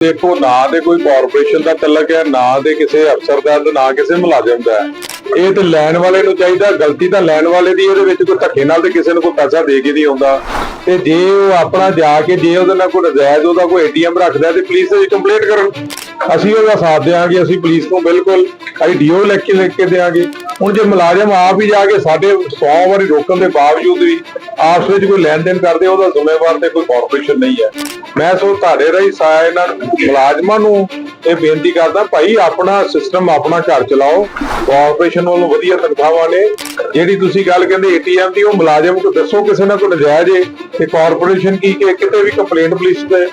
ਦੇਖੋ, ਨਾ ਦੇ ਕੋਈ ਕਾਰਪੋਰੇਸ਼ਨ ਦਾ ਤਲਕ ਹੈ, ਨਾ ਦੇ ਕਿਸੇ ਅਫਸਰ ਦਾ ਤੇ ਨਾ ਕਿਸੇ ਮੁਲਾਜ਼ਮ ਦਾ। ਇਹ ਤੇ ਲੈਣ ਵਾਲੇ ਨੂੰ ਚਾਹੀਦਾ, ਗਲਤੀ ਤਾਂ ਲੈਣ ਵਾਲੇ ਦੀ, ਇਹਦੇ ਵਿੱਚ ਕੋਈ ਧੱਕੇ ਨਾਲ ਤੇ ਕਿਸੇ ਨੂੰ ਕੋਈ ਪੈਸਾ ਦੇ ਕੇ ਨਹੀਂ ਆਉਂਦਾ। ਤੇ ਜੇ ਉਹ ਆਪਣਾ ਜਾ ਕੇ, ਜੇ ਉਹਦੇ ਨਾਲ ਕੋਈ ਨਜਾਇਜ਼ ਉਹਦਾ ਕੋਈ ਏਟੀਐਮ ਰੱਖਦਾ ਤੇ ਪੁਲਿਸ ਦੇ ਕੰਪਲੇਂਟ ਕਰਨ। ਅਸੀਂ ਉਹਦਾ ਸਾਥ ਦੇਵਾਂਗੇ ਅਸੀਂ ਪੁਲਿਸ ਨੂੰ ਬਿਲਕੁਲ, ਅਸੀਂ ਡੀਓ ਲਿਖ ਕੇ ਲਿਖ ਕੇ ਦੇਵਾਂਗੇ ਹੁਣ ਜੇ ਮੁਲਾਜ਼ਮ ਆਪ ਹੀ ਜਾ ਕੇ ਸਾਡੇ 100 ਵਾਰੀ ਰੋਕਣ ਦੇ ਬਾਵਜੂਦ ਵੀ ਆਪਸ ਵਿੱਚ ਕੋਈ ਲੈਣ ਦੇਣ ਕਰਦੇ, ਉਹਦਾ ਜ਼ਿੰਮੇਵਾਰ ਤੇ ਕੋਈ ਕਾਰਪੋਰੇਸ਼ਨ ਨਹੀਂ ਹੈ। ਮੈਂ ਸੋ ਤੁਹਾਡੇ ਰਾਹੀਂ ਸਾ ਇਹਨਾਂ ਮੁਲਾਜ਼ਮਾਂ ਨੂੰ ਇਹ ਬੇਨਤੀ ਕਰਦਾ, ਭਾਈ ਆਪਣਾ ਸਿਸਟਮ ਆਪਣਾ ਘਰ ਚਲਾਓ ਕਾਰਪੋਰੇਸ਼ਨ ਵੱਲੋਂ ਵਧੀਆ ਤਨਖਾਹਾਂ ਨੇ, ਜਿਹੜੀ ਤੁਸੀਂ ਗੱਲ ਕਹਿੰਦੇ ਏਟੀਐਮ ਦੀ, ਉਹ ਮੁਲਾਜ਼ਮ ਕੋ ਦੱਸੋ ਕਿਸੇ ਨਾਲ ਕੋਈ ਨਜਾਇਜ਼ ਹੈ ਤੇ ਕਾਰਪੋਰੇਸ਼ਨ ਕੀ ਕਿ ਕਿਤੇ ਵੀ ਕੰਪਲੇਂਟ ਪੁਲਿਸ ਤੇ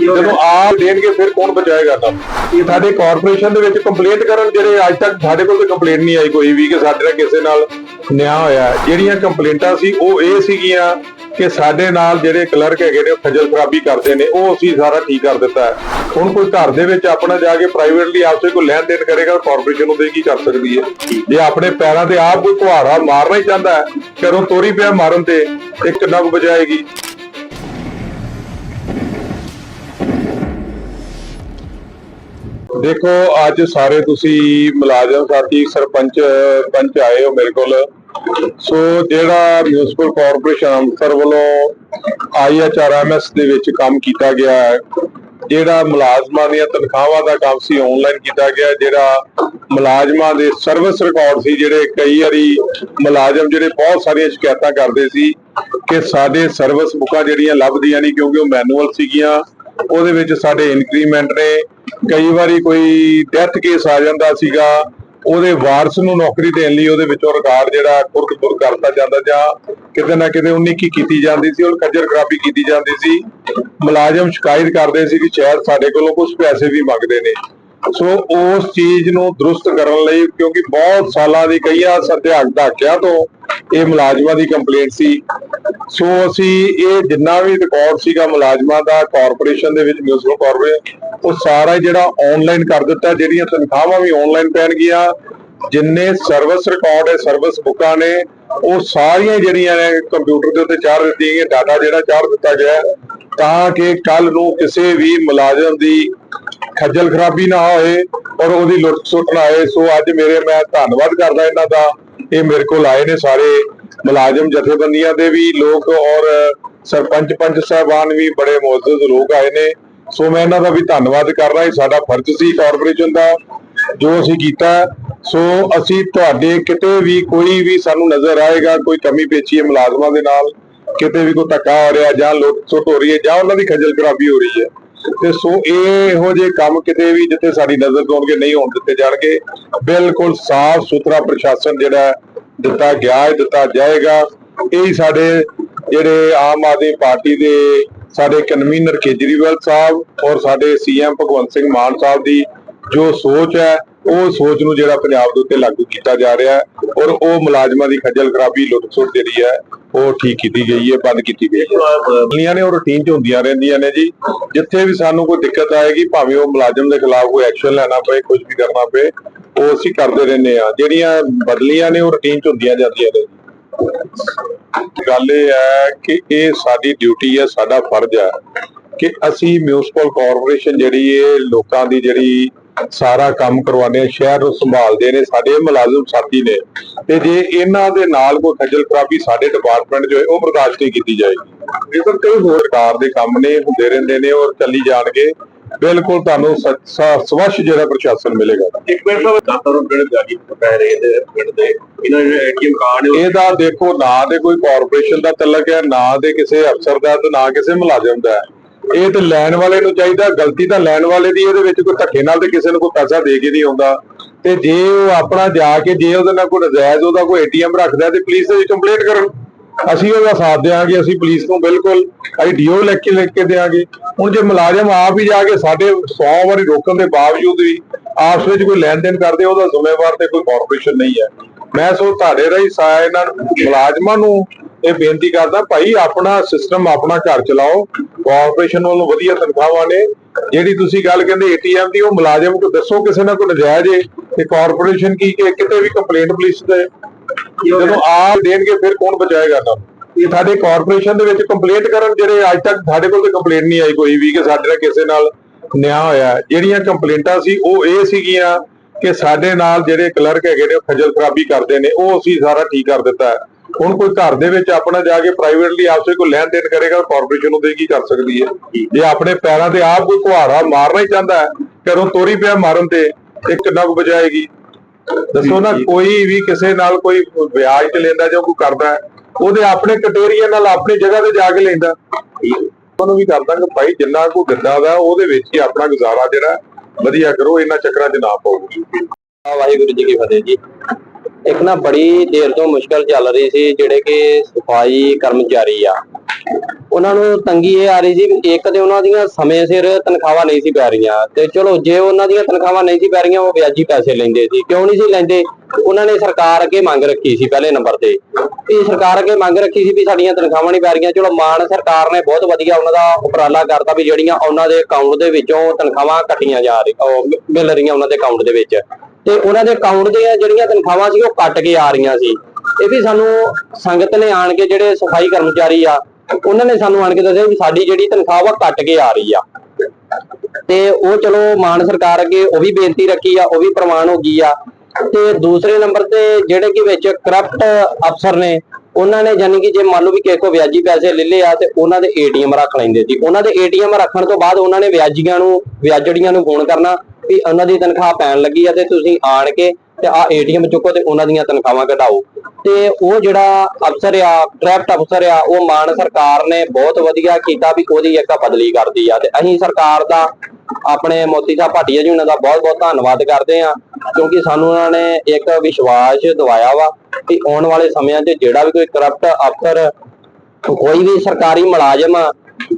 ਜਦੋਂ ਆਪ ਦੇਣਗੇ ਫਿਰ ਕੌਣ ਬਚਾਏਗਾ ਤਾਂ ਇਹ ਸਾਡੇ ਕਾਰਪੋਰੇਸ਼ਨ ਦੇ ਵਿੱਚ ਕੰਪਲੇਂਟ ਕਰਨ ਜਿਹੜੇ ਅੱਜ ਤੱਕ ਸਾਡੇ ਕੋਲ ਤੇ ਕੰਪਲੇਂਟ ਨਹੀਂ ਆਈ ਕੋਈ ਵੀ, ਕਿ ਸਾਡੇ ਨਾਲ ਕਿਸੇ ਨਾਲ ਨਿਆਂ ਹੋਇਆ। ਜਿਹੜੀਆਂ ਕੰਪਲੇਂਟਾਂ ਸੀ, ਉਹ ਇਹ ਸੀਗੀਆਂ ਕਿ ਸਾਡੇ ਨਾਲ ਜਿਹੜੇ ਕਲਰਕ ਹੈਗੇ ਨੇ, ਉਹ ਖੱਜਲ ਖਰਾਬੀ ਕਰਦੇ ਨੇ, ਉਹ ਅਸੀਂ ਸਾਰਾ ਠੀਕ ਕਰ ਦਿੱਤਾ ਹੈ। ਹੁਣ ਕੋਈ ਘਰ ਦੇ ਵਿੱਚ ਆਪਣਾ ਜਾ ਕੇ ਪ੍ਰਾਈਵੇਟਲੀ ਆਪਸੇ ਕੋਈ ਲੈਣ ਦੇਣ ਕਰੇਗਾ ਕਾਰਪੋਰੇਸ਼ਨ ਉਹਦੇ ਕੀ ਕਰ ਸਕਦੀ ਹੈ? ਜੇ ਆਪਣੇ ਪੈਰਾਂ ਤੇ ਆਪ ਕੋਈ ਕੁਹਾੜਾ ਮਾਰਨਾ ਹੀ ਚਾਹੁੰਦਾ ਹੈ ਘਰੋਂ ਤੋਰੀ ਪਿਆ ਮਾਰਨ ਤੇ ਇੱਕ ਕਿੰਨਾ ਵਜਾਏਗੀ ਦੇਖੋ, ਅੱਜ ਸਾਰੇ ਤੁਸੀਂ ਮੁਲਾਜ਼ਮ ਸਾਥੀ, ਸਰਪੰਚ, ਪੰਚ ਆਏ ਹੋ ਮੇਰੇ ਕੋਲ। ਸੋ ਜਿਹੜਾ ਮਿਊਨਿਸਪਲ ਕਾਰਪੋਰੇਸ਼ਨ ਅੰਮ੍ਰਿਤਸਰ ਵੱਲੋਂ ਆਈਐਚਆਰਐਮਐਸ ਦੇ ਵਿੱਚ ਕੰਮ ਕੀਤਾ ਗਿਆ ਹੈ, ਜਿਹੜਾ ਮੁਲਾਜ਼ਮਾਂ ਦੀਆਂ ਤਨਖਾਹਾਂ ਦਾ ਕੰਮ ਸੀ ਆਨਲਾਈਨ ਕੀਤਾ ਗਿਆ, ਜਿਹੜਾ ਮੁਲਾਜ਼ਮਾਂ ਦੇ ਸਰਵਿਸ ਰਿਕਾਰਡ ਸੀ, ਜਿਹੜੇ ਕਈ ਵਾਰੀ ਮੁਲਾਜ਼ਮ ਜਿਹੜੇ ਬਹੁਤ ਸਾਰੀਆਂ ਸ਼ਿਕਾਇਤਾਂ ਕਰਦੇ ਸੀ ਕਿ ਸਾਡੇ ਸਰਵਿਸ ਬੁੱਕਾਂ ਜਿਹੜੀਆਂ ਲੱਭਦੀਆਂ ਨਹੀਂ ਕਿਉਂਕਿ ਉਹ ਮੈਨੂਅਲ ਸੀਗੀਆਂ, ਉਹਦੇ ਵਿੱਚ ਸਾਡੇ ਇਨਕਰੀਮੈਂਟ ਨੇ, ਕਈ ਵਾਰੀ ਕੋਈ ਡੈਥ ਕੇਸ ਆ ਜਾਂਦਾ ਸੀਗਾ ਉਹਦੇ ਵਾਰਸ ਨੂੰ ਨੌਕਰੀ ਦੇਣ ਲਈ ਉਹਦੇ ਵਿੱਚੋਂ ਰਿਕਾਰਡ ਜਿਹੜਾ ਖੁਰਦ-ਖੁਰ ਕਰਤਾ ਜਾਂਦਾ ਜਾਂ ਕਿਤੇ ਨਾ ਕਿਤੇ ਉਨੀ ਕੀ ਕੀਤੀ ਜਾਂਦੀ ਸੀ ਉਹ ਖੱਜਰ ਖਰਾਬੀ ਕੀਤੀ ਜਾਂਦੀ ਸੀ। ਮੁਲਾਜ਼ਮ ਸ਼ਿਕਾਇਤ ਕਰਦੇ ਸੀ ਕਿ ਸ਼ਾਇਦ ਸਾਡੇ ਕੋਲੋਂ ਕੁਝ ਪੈਸੇ ਵੀ ਮੰਗਦੇ ਨੇ। ਸੋ ਉਸ ਚੀਜ਼ ਨੂੰ ਦਰੁਸਤ ਕਰਨ ਲਈ, ਕਿਉਂਕਿ ਬਹੁਤ ਸਾਲਾਂ ਦੀ ਕਈਆਂ ਸਤਿਆਗ ਧਾਕਿਆਂ ਤੋਂ ਇਹ ਮੁਲਾਜ਼ਮਾਂ ਦੀ ਕੰਪਲੇਂਟ ਸੀ। ਸੋ ਅਸੀਂ ਇਹ ਜਿੰਨਾ ਵੀ ਰਿਕਾਰਡ ਸੀਗਾ ਮੁਲਾਜ਼ਮਾਂ ਦਾ ਕਾਰਪੋਰੇਸ਼ਨ ਦੇ ਵਿੱਚ ਮਿਊਨਿਸਪਲ ਕਾਰਪੋਰੇਸ਼ਨ ਉਹ ਸਾਰਾ ਜਿਹੜਾ ਆਨਲਾਈਨ ਕਰ ਦਿੱਤਾ, ਜਿਹੜੀਆਂ ਤਨਖਾਹਾਂ ਵੀ ਆਨਲਾਈਨ ਪੈਣਗੀਆਂ ਜਿੰਨੇ ਸਰਵਿਸ ਰਿਕਾਰਡ ਹੈ ਸਰਵਿਸ ਬੁੱਕਾਂ ਨੇ, ਉਹ ਸਾਰੀਆਂ ਜਿਹੜੀਆਂ ਨੇ ਕੰਪਿਊਟਰ ਦੇ ਉੱਤੇ ਚਾੜ ਦਿੱਤੀਆਂ ਗਈਆਂ ਡਾਟਾ ਜਿਹੜਾ ਚਾੜ ਦਿੱਤਾ ਗਿਆ ਤਾਂ ਕਿ ਕੱਲ ਨੂੰ ਕਿਸੇ ਵੀ ਮੁਲਾਜ਼ਮ ਦੀ ਖੱਜਲ ਖਰਾਬੀ ਨਾ ਹੋਏ ਔਰ ਉਹਦੀ ਲੁੱਟ ਸੁੱਟ ਨਾ ਹੋਏ। ਸੋ ਅੱਜ ਮੇਰੇ ਮੈਂ ਧੰਨਵਾਦ ਕਰਦਾ ਇਹਨਾਂ ਦਾ। ਇਹ ਮੇਰੇ ਕੋਲ ਆਏ ਨੇ ਸਾਰੇ ਮੁਲਾਜ਼ਮ, ਜਥੇਬੰਦੀਆਂ ਦੇ ਵੀ ਲੋਕ ਔਰ ਸਰਪੰਚ, ਪੰਚ ਸਾਹਿਬਾਨ ਵੀ ਬੜੇ ਮੌਜੂਦ ਲੋਕ ਆਏ ਨੇ। ਸੋ ਮੈਂ ਇਹਨਾਂ ਦਾ ਵੀ ਧੰਨਵਾਦ ਕਰ ਰਿਹਾ ਇਹ ਸਾਡਾ ਫਰਜ਼ ਸੀ ਕਾਰਪੋਰੇਸ਼ਨ ਦਾ, ਜੋ ਅਸੀਂ ਕੀਤਾ। ਸੋ ਅਸੀਂ ਤੁਹਾਡੇ ਕਿਤੇ ਵੀ ਕੋਈ ਵੀ ਸਾਨੂੰ ਨਜ਼ਰ ਆਏਗਾ, ਕੋਈ ਕਮੀ ਪੇਚੀ ਹੈ ਮੁਲਾਜ਼ਮਾਂ ਦੇ ਨਾਲ, ਕਿਤੇ ਵੀ ਕੋਈ ਧੱਕਾ ਹੋ ਰਿਹਾ ਜਾਂ ਲੁੱਟ ਸੁੱਟ ਹੋ ਰਹੀ ਹੈ ਜਾਂ ਉਹਨਾਂ ਦੀ ਖੱਜਲ ਖਰਾਬੀ ਹੋ ਰਹੀ ਹੈ ਤੇ ਸੋ ਇਹ ਇਹੋ ਜਿਹੇ ਕੰਮ ਕਿਤੇ ਵੀ ਜਿੱਥੇ ਸਾਡੀ ਨਜ਼ਰ ਤੋਂ ਅੱਗੇ ਨਹੀਂ ਹੋਣ ਦਿੱਤੇ ਜਾਣਗੇ, ਬਿਲਕੁਲ ਸਾਫ਼ ਸੁਥਰਾ ਪ੍ਰਸ਼ਾਸਨ ਜਿਹੜਾ ਦਿੱਤਾ ਗਿਆ ਹੈ, ਦਿੱਤਾ ਜਾਏਗਾ। ਇਹ ਸਾਡੇ ਜਿਹੜੇ ਆਮ ਆਦਮੀ ਪਾਰਟੀ ਦੇ ਸਾਡੇ ਕਨਵੀਨਰ ਕੇਜਰੀਵਾਲ ਸਾਹਿਬ ਔਰ ਸਾਡੇ ਸੀਐਮ ਭਗਵੰਤ ਸਿੰਘ ਮਾਨ ਸਾਹਿਬ ਦੀ ਜੋ ਸੋਚ ਹੈ ਉਹ ਸੋਚ ਨੂੰ ਜਿਹੜਾ ਪੰਜਾਬ ਦੇ ਉੱਤੇ ਲਾਗੂ ਕੀਤਾ ਜਾ ਰਿਹਾ ਹੈ ਔਰ ਉਹ ਮੁਲਾਜ਼ਮਾਂ ਦੀ ਖੱਜਲ ਖਰਾਬੀ ਲੁੱਟ ਜਿਹੜੀ ਹੈ, ਉਹ ਠੀਕ ਕੀਤੀ ਗਈ ਹੈ, ਬੰਦ ਕੀਤੀ ਗਈ ਹੈ। ਬਦਲੀਆਂ ਨੇ ਉਹ ਰੂਟੀਨ ਚ ਹੁੰਦੀਆਂ ਰਹਿੰਦੀਆਂ ਨੇ ਜੀ। ਜਿੱਥੇ ਵੀ ਸਾਨੂੰ ਕੋਈ ਦਿੱਕਤ ਆਏਗੀ, ਭਾਵੇਂ ਉਹ ਮੁਲਾਜ਼ਮ ਦੇ ਖਿਲਾਫ ਕੋਈ ਐਕਸ਼ਨ ਲੈਣਾ ਪਏ ਕੁਝ ਵੀ ਕਰਨਾ ਪਏ, ਉਹ ਅਸੀਂ ਕਰਦੇ ਰਹਿੰਦੇ ਆ ਜਿਹੜੀਆਂ ਬਦਲੀਆਂ ਨੇ ਉਹ ਰੂਟੀਨ ਚ ਹੁੰਦੀਆਂ ਜਾਂਦੀਆਂ ਨੇ ਗੱਲ ਇਹ ਹੈ ਕਿ ਇਹ ਸਾਡੀ ਡਿਊਟੀ ਹੈ, ਸਾਡਾ ਫਰਜ਼ ਹੈ ਕਿ ਅਸੀਂ ਮਿਊਨਿਸਪਲ ਕਾਰਪੋਰੇਸ਼ਨ ਜਿਹੜੀ ਇਹ ਲੋਕਾਂ ਦੀ ਜਿਹੜੀ ਸਾਰਾ ਕੰਮ ਕਰਵਾਉਂਦੇ ਸ਼ਹਿਰ ਨੂੰ ਸੰਭਾਲਦੇ ਨੇ ਸਾਡੇ ਮੁਲਾਜ਼ਮ ਸਾਥੀ ਨੇ। ਤੇ ਜੇ ਇਹਨਾਂ ਦੇ ਨਾਲ ਕੋਈ ਖੱਜਲ ਖਰਾਬੀ ਸਾਡੇ ਡਿਪਾਰਟਮੈਂਟ 'ਚ ਹੋਏ ਉਹ ਬਰਦਾਸ਼ਤ ਨਹੀਂ ਕੀਤੀ ਜਾਏਗੀ। ਇਹ ਤਾਂ ਕਈ ਹੋਰ ਸਰਕਾਰ ਦੇ ਕੰਮ ਨੇ ਹੁੰਦੇ ਰਹਿੰਦੇ ਨੇ ਔਰ ਚੱਲੀ ਜਾਣਗੇ। ਬਿਲਕੁਲ ਤੁਹਾਨੂੰ ਸਵੱਛ ਜਿਹੜਾ ਪ੍ਰਸ਼ਾਸਨ ਮਿਲੇਗਾ। ਇੱਕ ਮਿੰਟ ਦਾ ਦਾਤਾ ਨੂੰ ਪਿੰਡ ਜਾਗੀ ਪੈ ਰਹੇ ਨੇ ਪਿੰਡ ਦੇ? ਇਹਨਾਂ ਦੇ ਏਟੀਐਮ ਕਾਰਡ ਇਹਦਾ ਦੇਖੋ ਨਾ ਦੇ ਕੋਈ ਕਾਰਪੋਰੇਸ਼ਨ ਦਾ ਤਲਕ ਹੈ ਨਾ ਦੇ ਕਿਸੇ ਅਫਸਰ ਦਾ ਤੇ ਨਾ ਕਿਸੇ ਮੁਲਾਜ਼ਮ ਦਾ। ਹੈ। ਇਹ ਤੇ ਲੈਣ ਵਾਲੇ ਨੂੰ ਚਾਹੀਦਾ, ਗਲਤੀ ਤਾਂ ਲੈਣ ਵਾਲੇ ਦੀ, ਇਹਦੇ ਵਿੱਚ ਕੋਈ ਧੱਕੇ ਨਾਲ ਤੇ ਕਿਸੇ ਨੂੰ ਕੋਈ ਪੈਸਾ ਦੇ ਕੇ ਨਹੀਂ ਆਉਂਦਾ। ਤੇ ਜੇ ਉਹ ਆਪਣਾ ਜਾ ਕੇ, ਜੇ ਉਹਦੇ ਨਾਲ ਕੋਈ ਨਜਾਇਜ਼ ਉਹਦਾ ਕੋਈ ਏਟੀਐਮ ਰੱਖਦਾ ਤੇ ਪੁਲਿਸ ਦੇ ਕੰਪਲੇਂਟ ਕਰਨ। ਅਸੀਂ ਉਹਦਾ ਸਾਥ ਦੇਵਾਂਗੇ ਅਸੀਂ ਪੁਲਿਸ ਨੂੰ ਬਿਲਕੁਲ, ਅਸੀਂ ਡੀਓ ਲੈ ਕੇ ਲਿਖ ਕੇ ਦੇਵਾਂਗੇ ਹੁਣ ਜੇ ਮੁਲਾਜ਼ਮ ਆਪ ਹੀ ਜਾ ਕੇ ਸਾਡੇ 100 ਵਾਰੀ ਰੋਕਣ ਦੇ ਬਾਵਜੂਦ ਵੀ ਆਪਸ ਵਿੱਚ ਕੋਈ ਲੈਣ ਦੇਣ ਕਰਦੇ, ਉਹਦਾ ਜ਼ਿੰਮੇਵਾਰ ਤੇ ਕੋਈ ਕਾਰਪੋਰੇਸ਼ਨ ਨਹੀਂ ਹੈ। ਮੈਂ ਸੋ ਤੁਹਾਡੇ ਰਾਹੀਂ ਸਾ ਮੁਲਾਜ਼ਮਾਂ ਨੂੰ ਇਹ ਬੇਨਤੀ ਕਰਦਾ, ਭਾਈ, ਆਪਣਾ ਸਿਸਟਮ ਆਪਣਾ ਘਰ ਚਲਾਓ। ਕਾਰਪੋਰੇਸ਼ਨ ਵੱਲੋਂ ਵਧੀਆ ਤਨਖਾਹਾਂ ਨੇ। ਜਿਹੜੀ ਤੁਸੀਂ ਗੱਲ ਕਹਿੰਦੇ ਏਟੀਐਮ ਦੀ, ਉਹ ਮੁਲਾਜ਼ਮ ਕੋ ਦੱਸੋ, ਕਿਸੇ ਨਾਲ ਕੋਈ ਨਜਾਇਜ਼ ਹੈ ਤੇ ਕਾਰਪੋਰੇਸ਼ਨ ਕੀ ਕਿ, ਕਿਤੇ ਵੀ ਕੰਪਲੇਂਟ ਪੁਲਿਸ ਦੇ ਜਦੋਂ ਆਪ ਦੇਣਗੇ, ਫਿਰ ਕੌਣ ਬਚਾਏਗਾ ਨਾ? ਇਹ ਸਾਡੇ ਕਾਰਪੋਰੇਸ਼ਨ ਦੇ ਵਿੱਚ ਕੰਪਲੇਂਟ ਕਰਨ ਜਿਹੜੇ ਅੱਜ ਤੱਕ ਸਾਡੇ ਕੋਲ ਤੇ ਕੰਪਲੇਂਟ ਨਹੀਂ ਆਈ ਕੋਈ ਵੀ, ਕਿ ਸਾਡੇ ਨਾਲ ਕਿਸੇ ਨਾਲ ਨਿਆਂ ਹੋਇਆ। ਜਿਹੜੀਆਂ ਕੰਪਲੇਂਟਾਂ ਸੀ, ਉਹ ਇਹ ਸੀਗੀਆਂ ਕਿ ਸਾਡੇ ਨਾਲ ਜਿਹੜੇ ਕਲਰਕ ਹੈਗੇ ਨੇ, ਉਹ ਖਰਾਬੀ ਕਰਦੇ ਨੇ। ਉਹ ਅਸੀਂ ਸਾਰਾ ਠੀਕ ਕਰ ਦਿੱਤਾ ਹੈ। ਹੁਣ ਕੋਈ ਘਰ ਦੇ ਵਿੱਚ ਆਪਣਾ ਜਾ ਕੇ ਪ੍ਰਾਈਵੇਟਲੀ ਆਪਸੇ ਕੋਈ ਲੈਣ ਦੇਣ ਕਰੇਗਾ ਕਾਰਪੋਰੇਸ਼ਨ ਉਹਦੇ ਕੀ ਕਰ ਸਕਦੀ ਹੈ? ਜੇ ਆਪਣੇ ਪੈਰਾਂ ਤੇ ਆਪ ਕੋਈ ਕੁਹਾੜਾ ਮਾਰਨਾ ਹੀ ਚਾਹੁੰਦਾ ਹੈ ਕਦੋਂ ਤੋਰੀ ਪਿਆ ਮਾਰਨ ਤੇ ਇਹ ਕਿੰਨਾ ਕੁ ਬਜਾਏਗੀ ਦੱਸੋ ਨਾ ਕੋਈ ਵੀ ਕਿਸੇ ਨਾਲ ਕੋਈ ਵਿਆਜ ਤੇ ਲੈਂਦਾ ਜਾਂ ਕੋਈ ਕਰਦਾ ਉਹਦੇ ਆਪਣੇ ਕਟੋਰੀਆਂ ਨਾਲ ਆਪਣੀ ਜਗ੍ਹਾ ਤੇ ਜਾ ਕੇ ਲੈਂਦਾ ਉਹਨੂੰ ਵੀ ਕਰਦਾ ਕਿ ਭਾਈ ਜਿੰਨਾ ਕੋ ਦਿੰਦਾ ਵਾ ਉਹਦੇ ਵਿੱਚ ਹੀ ਆਪਣਾ ਗੁਜ਼ਾਰਾ ਜਿਹੜਾ ਵਧੀਆ ਕਰੋ ਇਹਨਾਂ ਚੱਕਰਾਂ 'ਚ ਨਾ ਪਾਓ। ਵਾਹਿਗੁਰੂ ਜੀ ਕੀ ਫਤਿਹ ਜੀ। ਇੱਕ ਨਾ ਬੜੀ ਦੇਰ ਤੋਂ ਮੁਸ਼ਕਲ ਚੱਲ ਰਹੀ ਸੀ, ਜਿਹੜੇ ਕਿ ਸਫ਼ਾਈ ਕਰਮਚਾਰੀ ਆ। ਉਹਨਾਂ ਨੂੰ ਤੰਗੀ ਇਹ ਆ ਰਹੀ ਸੀ ਇੱਕ ਤੇ ਉਹਨਾਂ ਦੀਆਂ ਸਮੇਂ ਸਿਰ ਤਨਖਾਹਾਂ ਨਹੀਂ ਸੀ ਪੈ ਰਹੀਆਂ ਤੇ ਚਲੋ ਜੇ ਉਹਨਾਂ ਦੀਆਂ ਤਨਖਾਹਾਂ ਨਹੀਂ ਸੀ ਪੈ ਰਹੀਆਂ, ਉਹ ਵਿਆਜੀ ਪੈਸੇ ਲੈਂਦੇ ਸੀ। ਕਿਉਂ ਨਹੀਂ ਸੀ ਲੈਂਦੇ? ਉਹਨਾਂ ਨੇ ਸਰਕਾਰ ਅੱਗੇ ਮੰਗ ਰੱਖੀ ਸੀ ਪਹਿਲੇ ਨੰਬਰ ਤੇ। ਵੀ ਸਰਕਾਰ ਅੱਗੇ ਮੰਗ ਰੱਖੀ ਸੀ ਵੀ ਸਾਡੀਆਂ ਤਨਖਾਹਾਂ ਨਹੀਂ ਪੈ ਰਹੀਆਂ। ਚਲੋ ਮਾਨ ਸਰਕਾਰ ਨੇ ਬਹੁਤ ਵਧੀਆ ਉਹਨਾਂ ਦਾ ਉਪਰਾਲਾ ਕਰਤਾ ਵੀ ਜਿਹੜੀਆਂ ਉਹਨਾਂ ਦੇ ਅਕਾਊਂਟ ਦੇ ਵਿੱਚੋਂ ਤਨਖਾਹਾਂ ਕੱਟੀਆਂ ਜਾ ਰਹੀਆਂ, ਉਹ ਮਿਲ ਰਹੀਆਂ ਉਹਨਾਂ ਦੇ ਅਕਾਊਂਟ ਦੇ ਵਿੱਚ। ਤੇ ਉਹਨਾਂ ਦੇ ਅਕਾਊਂਟ ਦੀਆਂ ਜਿਹੜੀਆਂ ਤਨਖਾਹਾਂ ਸੀ ਉਹ ਕੱਟ ਕੇ ਆ ਰਹੀਆਂ ਸੀ। ਇਹ ਵੀ ਸਾਨੂੰ ਸੰਗਤ ਨੇ ਆਣ ਕੇ ਜਿਹੜੇ ਸਫ਼ਾਈ ਕਰਮਚਾਰੀ ਆ, ਉਹਨਾਂ ਨੇ ਸਾਨੂੰ ਆਣ ਕੇ ਦੱਸਿਆ ਵੀ ਸਾਡੀ ਜਿਹੜੀ ਤਨਖਾਹ ਵਾ ਕੱਟ ਕੇ ਆ ਰਹੀ ਆ। ਤੇ ਉਹ ਚਲੋ ਮਾਨ ਸਰਕਾਰ ਅੱਗੇ ਉਹ ਵੀ ਬੇਨਤੀ ਰੱਖੀ ਆ, ਉਹ ਵੀ ਪ੍ਰਮਾਣ ਹੋ ਗਈ ਆ। ਤੇ ਦੂਸਰੇ ਨੰਬਰ ਤੇ ਜਿਹੜੇ ਕਿ ਵਿੱਚ ਕਰਪਟ ਅਫਸਰ ਨੇ, ਉਹਨਾਂ ਨੇ ਜਾਨੀ ਕਿ ਜੇ ਮੰਨ ਲਓ ਵੀ ਕਿਸੇ ਕੋ ਵਿਆਜੀ ਪੈਸੇ ਲੈ ਲਏ ਆ ਤੇ ਉਹਨਾਂ ਦੇ ਏਟੀਐਮ ਰੱਖ ਲੈਂਦੇ ਸੀ। ਉਹਨਾਂ ਦੇ ਏਟੀਐਮ ਰੱਖਣ ਤੋਂ ਬਾਅਦ ਉਹਨਾਂ ਨੇ ਵਿਆਜੀਆਂ ਨੂੰ, ਵਿਆਜੜੀਆਂ ਨੂੰ ਫੋਨ ਕਰਨਾ ਵੀ ਉਹਨਾਂ ਦੀ ਤਨਖਾਹ ਪੈਣ ਲੱਗੀ ਆ ਤੇ ਤੁਸੀਂ ਆਣ ਕੇ ਤੇ ਆ ਏਟੀਐਮ ਚੁੱਕੋ ਤੇ ਉਹਨਾਂ ਦੀਆਂ ਤਨਖਾਹਾਂ ਕਢਾਓ। ਤੇ ਉਹ ਜਿਹੜਾ ਅਫਸਰ ਆ ਕਰਪਟ ਅਫਸਰ ਆ, ਉਹ ਮਾਨ ਸਰਕਾਰ ਨੇ ਬਹੁਤ ਵਧੀਆ ਕੀਤਾ ਵੀ ਉਹਦੀ ਇੱਕ ਬਦਲੀ ਕਰਦੀ ਆ ਤੇ ਅਸੀਂ ਸਰਕਾਰ ਦਾ, ਆਪਣੇ ਮੋਤੀ ਸਾਹਿਬ ਭਾਟੀਆ ਜੀ ਉਹਨਾਂ ਦਾ ਬਹੁਤ ਬਹੁਤ ਧੰਨਵਾਦ ਕਰਦੇ ਆ, ਕਿਉਂਕਿ ਸਾਨੂੰ ਉਹਨਾਂ ਨੇ ਇੱਕ ਵਿਸ਼ਵਾਸ ਦਿਵਾਇਆ ਵਾ ਕਿ ਆਉਣ ਵਾਲੇ ਸਮਿਆਂ 'ਚ ਜਿਹੜਾ ਵੀ ਕੋਈ ਕਰਪਟ ਅਫਸਰ, ਕੋਈ ਵੀ ਸਰਕਾਰੀ ਮੁਲਾਜ਼ਮ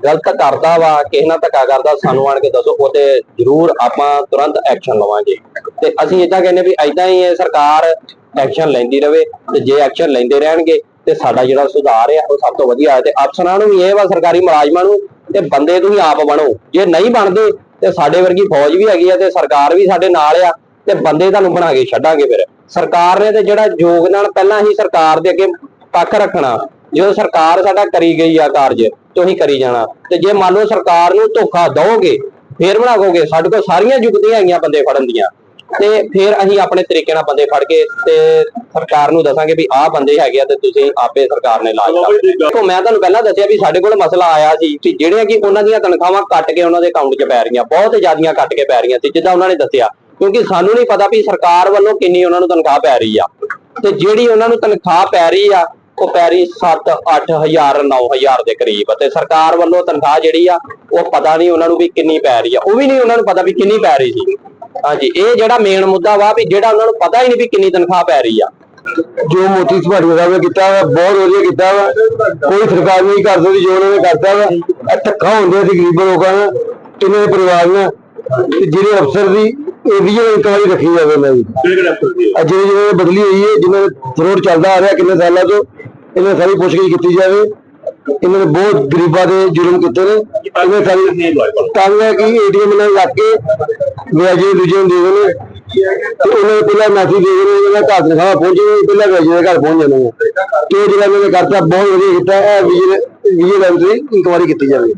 ਗਲਤ ਕਰਦਾ ਵਾ, ਕਿਸੇ ਨਾਲ ਧੱਕਾ ਕਰਦਾ, ਸਾਨੂੰ ਆਣ ਕੇ ਦੱਸੋ, ਉਹ ਤੇ ਜ਼ਰੂਰ ਆਪਾਂ ਤੁਰੰਤ ਐਕਸ਼ਨ ਲਵਾਂਗੇ। ਤੇ ਅਸੀਂ ਇਦਾਂ ਕਹਿੰਦੇ ਵੀ ਐਦਾਂ ਹੀ ਇਹ ਸਰਕਾਰ ਐਕਸ਼ਨ ਲੈਂਦੀ ਰਵੇ, ਤੇ ਜੇ ਐਕਸ਼ਨ ਲੈਂਦੇ ਰਹਿਣਗੇ, ਤੇ ਸਾਡਾ ਜਿਹੜਾ ਸੁਧਾਰ ਆ, ਉਹ ਸਭ ਤੋਂ ਵਧੀਆ ਹੈ। ਤੇ ਅਫਸਰਾਂ ਨੂੰ ਵੀ ਇਹ ਵਾ, ਸਰਕਾਰੀ ਮੁਲਾਜ਼ਮਾਂ ਨੂੰ, ਤੇ ਬੰਦੇ ਤੁਸੀਂ ਆਪ ਬਣੋ। ਜੇ ਨਹੀਂ ਬਣਦੇ, ਤੇ ਸਾਡੇ ਵਰਗੀ ਫੌਜ ਵੀ ਹੈਗੀ ਆ, ਤੇ ਸਰਕਾਰ ਵੀ ਸਾਡੇ ਨਾਲ ਆ, ਤੇ ਬੰਦੇ ਤੁਹਾਨੂੰ ਬਣਾ ਕੇ ਛੱਡਾਂਗੇ ਫਿਰ। ਸਰਕਾਰ ਨੇ ਤੇ ਜਿਹੜਾ ਯੋਗਦਾਨ ਪਹਿਲਾਂ ਹੀ ਸਰਕਾਰ ਦੇ ਅੱਗੇ ਪੱਖ ਰੱਖਣਾ ਜਦੋਂ ਸਰਕਾਰ ਸਾਡਾ ਕਰੀ ਗਈ ਆ ਕਾਰਜ, ਤੇ ਉਹੀ ਕਰੀ ਜਾਣਾ। ਤੇ ਜੇ ਮੰਨ ਲਓ ਸਰਕਾਰ ਨੂੰ ਧੋਖਾ ਦਓਗੇ ਫੇਰ ਬਣਾਵੋਗੇ, ਸਾਡੇ ਕੋਲ ਸਾਰੀਆਂ ਜੁਗਤੀਆਂ ਹੈਗੀਆਂ ਬੰਦੇ ਫੜਨ ਦੀਆਂ। ਤੇ ਫਿਰ ਅਸੀਂ ਆਪਣੇ ਤਰੀਕੇ ਨਾਲ ਬੰਦੇ ਫੜ ਕੇ ਤੇ ਸਰਕਾਰ ਨੂੰ ਦੱਸਾਂਗੇ ਵੀ ਆਹ ਬੰਦੇ ਹੈਗੇ ਆ ਤੇ ਤੁਸੀਂ ਆਪੇ ਸਰਕਾਰ ਨੇ ਲਾਜ ਕਰ ਦੇਖੋ, ਮੈਂ ਤੁਹਾਨੂੰ ਪਹਿਲਾਂ ਦੱਸਿਆ ਵੀ ਸਾਡੇ ਕੋਲ ਮਸਲਾ ਆਇਆ ਸੀ ਕਿ ਜਿਹੜੀਆਂ ਕਿ ਉਹਨਾਂ ਦੀਆਂ ਤਨਖਾਹਾਂ ਕੱਟ ਕੇ ਉਹਨਾਂ ਦੇ ਅਕਾਊਂਟ 'ਚ ਪੈ ਰਹੀਆਂ, ਬਹੁਤ ਜ਼ਿਆਦੀਆਂ ਕੱਟ ਕੇ ਪੈ ਰਹੀਆਂ ਸੀ, ਜਿੱਦਾਂ ਉਹਨਾਂ ਨੇ ਦੱਸਿਆ। ਕਿਉਂਕਿ ਸਾਨੂੰ ਨਹੀਂ ਪਤਾ ਵੀ ਸਰਕਾਰ ਵੱਲੋਂ ਕਿੰਨੀ ਉਹਨਾਂ ਨੂੰ ਤਨਖਾਹ ਪੈ ਰਹੀ ਆ। ਤੇ ਜਿਹੜੀ ਉਹਨਾਂ ਨੂੰ ਤਨਖਾਹ ਪੈ ਰਹੀ ਆ ਉਹ ਪੈ ਰਹੀ 7 8000 9000 ਦੇ ਕਰੀਬ ਤੇ ਸਰਕਾਰ ਵੱਲੋਂ ਤਨਖਾਹ ਜਿਹੜੀ ਆ, ਉਹ ਪਤਾ ਨਹੀਂ ਉਹਨਾਂ ਨੂੰ ਵੀ ਕਿੰਨੀ ਪੈ ਰਹੀ ਆ। ਉਹ ਵੀ ਨਹੀਂ ਉਹਨਾਂ ਨੂੰ ਪਤਾ ਵੀ ਕਿੰਨੀ ਪੈ ਰਹੀ ਸੀ। ਹਾਂਜੀ, ਇਹ ਜਿਹੜਾ ਮੇਨ ਮੁੱਦਾ ਵਾ ਵੀ ਜਿਹੜਾ ਉਹਨਾਂ ਨੂੰ ਪਤਾ ਹੀ ਨਹੀਂ ਵੀ ਕਿੰਨੀ ਤਨਖਾਹ ਪੈ ਰਹੀ ਆ। ਜੋ ਮੋਤੀ ਸੁਭਾੜੀ ਸਾਹਿਬ ਨੇ ਕੀਤਾ ਵਾ, ਬਹੁਤ ਵਧੀਆ ਕੀਤਾ ਵਾ। ਕੋਈ ਸਰਕਾਰ ਨਹੀਂ ਕਰ ਸਕਦੀ, ਜੋ ਉਹਨਾਂ ਨੇ ਕਰਤਾ ਵਾ, ਇਹ ਧੱਕਾ ਹੁੰਦੇ ਸੀ ਗਰੀਬ ਲੋਕਾਂ ਨਾਲ, ਕਿੰਨੇ ਪਰਿਵਾਰ ਨਾਲ ਜਿਹੜੇ ਅਫਸਰ ਦੀ ਇਹਦੀ ਇਨਕੁਆਇਰੀ ਰੱਖੀ ਜਾਵੇ ਇਹਨਾਂ ਦੀ। ਕਿਹੜੇ ਅੱਜ ਜਿਹੜੀ ਬਦਲੀ ਹੋਈ ਹੈ ਦਾ ਫਰੋਡ ਚੱਲਦਾ ਆ ਰਿਹਾ ਕਿੰਨੇ ਸਾਲਾਂ ਤੋਂ ਇਹਨਾਂ ਦੀ ਸਾਰੀ ਪੁੱਛਗਿੱਛ ਕੀਤੀ ਜਾਵੇ। ਇਹਨਾਂ ਨੇ ਬਹੁਤ ਗਰੀਬਾਂ ਦੇ ਜੁਰਮ ਕੀਤੇ ਨੇ। ਇਹਨਾਂ ਸਾਰੀ ਨਹੀਂ ਤੰਗ ਹੈ ਕਿ ਏਟੀਐਮ ਨਾਲ ਲੱਗ ਕੇ ਵਿਆਜੇ ਦੂਜੇ ਨੂੰ ਦੇ ਦੇਣੇ। ਤੇ ਉਹਨਾਂ ਨੇ ਪਹਿਲਾਂ ਮੈਸੇਜ ਦੇ ਦੇਣੇ ਇਹਨਾਂ ਦਾ ਘਰ ਤਨਖਾਹ ਪਹੁੰਚੇ ਪਹਿਲਾਂ ਵਿਆਜੇ ਦੇ ਘਰ ਪਹੁੰਚ ਜਾਣੇ। ਤੇ ਉਹ ਜਿਹੜਾ ਇਹਨਾਂ ਨੇ ਕਰਤਾ ਬਹੁਤ ਵਧੀਆ ਕੀਤਾ ਹੈ ਵਿਜੀਲੈਂਸ ਦੀ ਇਨਕੁਆਇਰੀ ਕੀਤੀ ਜਾਵੇ।